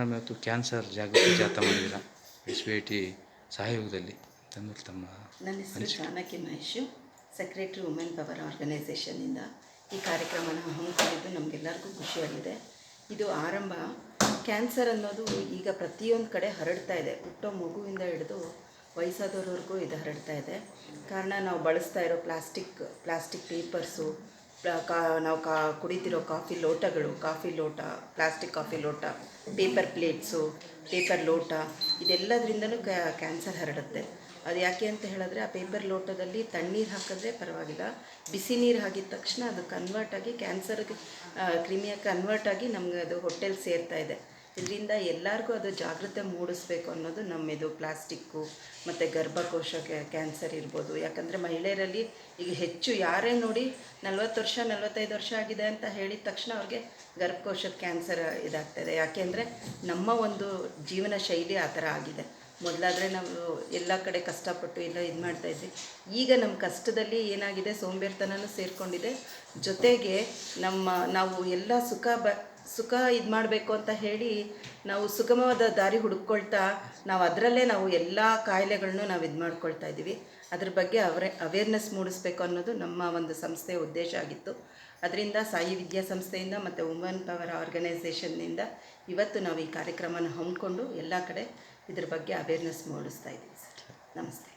ಇವತ್ತು ಕ್ಯಾನ್ಸರ್ ಜಾಗೃತಿ ಜಾಥಾ ಮಾಡಿದ್ದೀರಾ. ಎಸ್ ಬಿ ಐ ಟಿ ಸಹಯೋಗದಲ್ಲಿ. ತಮ್ಮಲ್ಲಿ ತಮ್ಮ ನನ್ನ ಹೆಸರು Janaki Mahesh. Secretary women power ಆರ್ಗನೈಸೇಷನ್ನಿಂದ ಈ ಕಾರ್ಯಕ್ರಮನ ಹಮ್ಮಿಕೊಂಡಿದ್ದು ನಮಗೆಲ್ಲರಿಗೂ ಖುಷಿಯಾಗಿದೆ. ಇದು ಆರಂಭ. ಕ್ಯಾನ್ಸರ್ ಅನ್ನೋದು ಈಗ ಪ್ರತಿಯೊಂದು ಕಡೆ ಹರಡ್ತಾ ಇದೆ. ಹುಟ್ಟೋ ಮಗುವಿಂದ ಹಿಡಿದು ವಯಸ್ಸಾದವ್ರವರೆಗೂ ಇದು ಹರಡ್ತಾ ಇದೆ. ಕಾರಣ ನಾವು ಬಳಸ್ತಾ ಇರೋ ಪ್ಲಾಸ್ಟಿಕ್ ಪ್ಲಾಸ್ಟಿಕ್ ಪೇಪರ್ಸು ಕಾ, ನಾವು ಕಾ, ಕುಡಿತಿರೋ ಕಾಫಿ ಲೋಟಗಳು, ಕಾಫಿ ಲೋಟ ಪ್ಲಾಸ್ಟಿಕ್ ಕಾಫಿ ಲೋಟ ಪೇಪರ್ ಪ್ಲೇಟ್ಸು ಪೇಪರ್ ಲೋಟ, ಇದೆಲ್ಲದರಿಂದಲೂ ಕ್ಯಾನ್ಸರ್ ಹರಡುತ್ತೆ. ಅದು ಯಾಕೆ ಅಂತ ಹೇಳಿದ್ರೆ, ಆ ಪೇಪರ್ ಲೋಟದಲ್ಲಿ ತಣ್ಣೀರು ಹಾಕಿದ್ರೆ ಪರವಾಗಿಲ್ಲ. ಬಿಸಿ ನೀರು ಹಾಕಿದ ತಕ್ಷಣ ಅದು ಕನ್ವರ್ಟ್ ಆಗಿ ಕ್ಯಾನ್ಸರ್ಗೆ ಕ್ರಿಮಿಯಾಗಿ ಕನ್ವರ್ಟ್ ಆಗಿ ನಮಗೆ ಅದು ಹೊಟ್ಟೆಲಿ ಸೇರ್ತಾ ಇದೆ. ಇದರಿಂದ ಎಲ್ಲರಿಗೂ ಅದು ಜಾಗೃತಿ ಮೂಡಿಸ್ಬೇಕು ಅನ್ನೋದು ನಮ್ಮಿದು ಪ್ಲಾಸ್ಟಿಕ್ಕು ಮತ್ತು ಗರ್ಭಕೋಶ ಕ್ಯಾನ್ಸರ್ ಇರ್ಬೋದು. ಯಾಕಂದರೆ ಮಹಿಳೆಯರಲ್ಲಿ ಈಗ ಹೆಚ್ಚು ಯಾರೇ ನೋಡಿ ನಲ್ವತ್ತು ವರ್ಷ, ನಲ್ವತ್ತೈದು ವರ್ಷ ಆಗಿದೆ ಅಂತ ಹೇಳಿದ ತಕ್ಷಣ ಅವ್ರಿಗೆ ಗರ್ಭಕೋಶದ ಕ್ಯಾನ್ಸರ್ ಇದಾಗ್ತದೆ. ಯಾಕೆಂದರೆ ನಮ್ಮ ಒಂದು ಜೀವನ ಶೈಲಿ ಆ ಥರ ಆಗಿದೆ. ಮೊದಲಾದರೆ ನಾವು ಎಲ್ಲ ಕಡೆ ಕಷ್ಟಪಟ್ಟು ಎಲ್ಲ ಇದು ಮಾಡ್ತಾಯಿದ್ವಿ ಈಗ ನಮ್ಮ ಕಷ್ಟದಲ್ಲಿ ಏನಾಗಿದೆ ಸೋಂಬೇರ್ತನೂ ಸೇರಿಕೊಂಡಿದೆ. ಜೊತೆಗೆ ನಮ್ಮ ನಾವು ಎಲ್ಲ ಸುಖ ಬ ಸುಖ ಇದು ಮಾಡಬೇಕು ಅಂತ ಹೇಳಿ ನಾವು ಸುಗಮವಾದ ದಾರಿ ಹುಡುಕೊಳ್ತಾ ನಾವು ಅದರಲ್ಲೇ ನಾವು ಎಲ್ಲ ಕಾಯಿಲೆಗಳನ್ನೂ ನಾವು ಇದು ಮಾಡ್ಕೊಳ್ತಾ ಇದ್ದೀವಿ. ಅದ್ರ ಬಗ್ಗೆ ಅವರೇ ಅವೇರ್ನೆಸ್ ಮೂಡಿಸ್ಬೇಕು ಅನ್ನೋದು ನಮ್ಮ ಒಂದು ಸಂಸ್ಥೆಯ ಉದ್ದೇಶ ಆಗಿತ್ತು. ಅದರಿಂದ ಸಾಯಿ ವಿದ್ಯಾಸಂಸ್ಥೆಯಿಂದ ಮತ್ತು ವುಮನ್ ಪವರ್ ಆರ್ಗನೈಸೇಷನ್ನಿಂದ ಇವತ್ತು ನಾವು ಈ ಕಾರ್ಯಕ್ರಮನ ಹಮ್ಮಿಕೊಂಡು ಎಲ್ಲ ಕಡೆ ಇದ್ರ ಬಗ್ಗೆ ಅವೇರ್ನೆಸ್ ಮೂಡಿಸ್ತಾ ಇದ್ದೀವಿ ಸರ್. ನಮಸ್ತೆ.